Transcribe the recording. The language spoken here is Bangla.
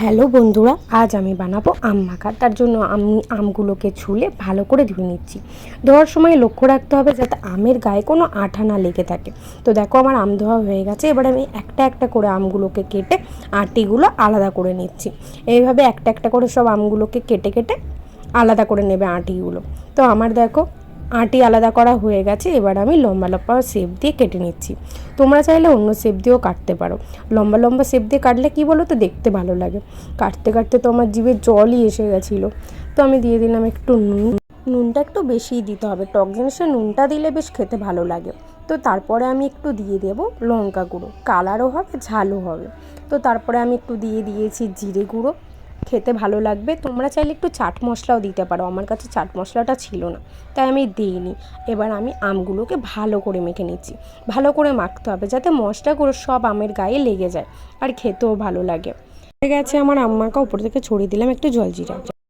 হ্যালো বন্ধুরা, আজ আমি বানাবো আম মাখা। তার জন্য আমি আমগুলোকে ছুলে ভালো করে ধুয়ে নিচ্ছি। ধোয়ার সময় লক্ষ্য রাখতে হবে যাতে আমের গায়ে কোনো আঠা না লেগে থাকে। তো দেখো আমার আম ধোয়া হয়ে গেছে, এবার আমি একটা একটা করে আমগুলোকে কেটে আটিগুলো আলাদা করে নিচ্ছি। এইভাবে একটা একটা করে সব আমগুলোকে কেটে কেটে আলাদা করে নেবে আটিগুলো। তো আমার দেখো আটি আলাদা করা হয়ে গেছে, এবার আমি লম্বা লম্বা শেপ দিয়ে কেটে নিচ্ছি। তোমরা চাইলে অন্য শেপ দিয়েও কাটতে পারো। লম্বা লম্বা শেপ দিয়ে কাটলে কী বলো তো, দেখতে ভালো লাগে। কাটতে কাটতে তো আমার জিভে জলই এসে গেছিল। তো আমি দিয়ে দিলাম একটু নুন। নুনটা একটু বেশিই দিতে হবে। টক জিনিসে নুনটা দিলে বেশ খেতে ভালো লাগে। তো তারপরে আমি একটু দিয়ে দেব লঙ্কা গুঁড়ো। কালারও হবে, ঝালও হবে। তো তারপরে আমি একটু দিয়ে দিয়েছি জিরে গুঁড়ো। খেতে ভালো লাগবে। তোমরা চাইলে একটু চাট মশলাও দিতে পারো। আমার কাছে চাট মশলাটা ছিল না, তাই আমি দিইনি। এবার আমি আমগুলোকে ভালো করে মেখে নিচ্ছি। ভালো করে মাখতে হবে যাতে মশলাগুলো সব আমের গায়ে লেগে যায় আর খেতেও ভালো লাগে। গেছে আমার আম্মাকে উপর থেকে ছড়িয়ে দিলাম একটু জলজিরা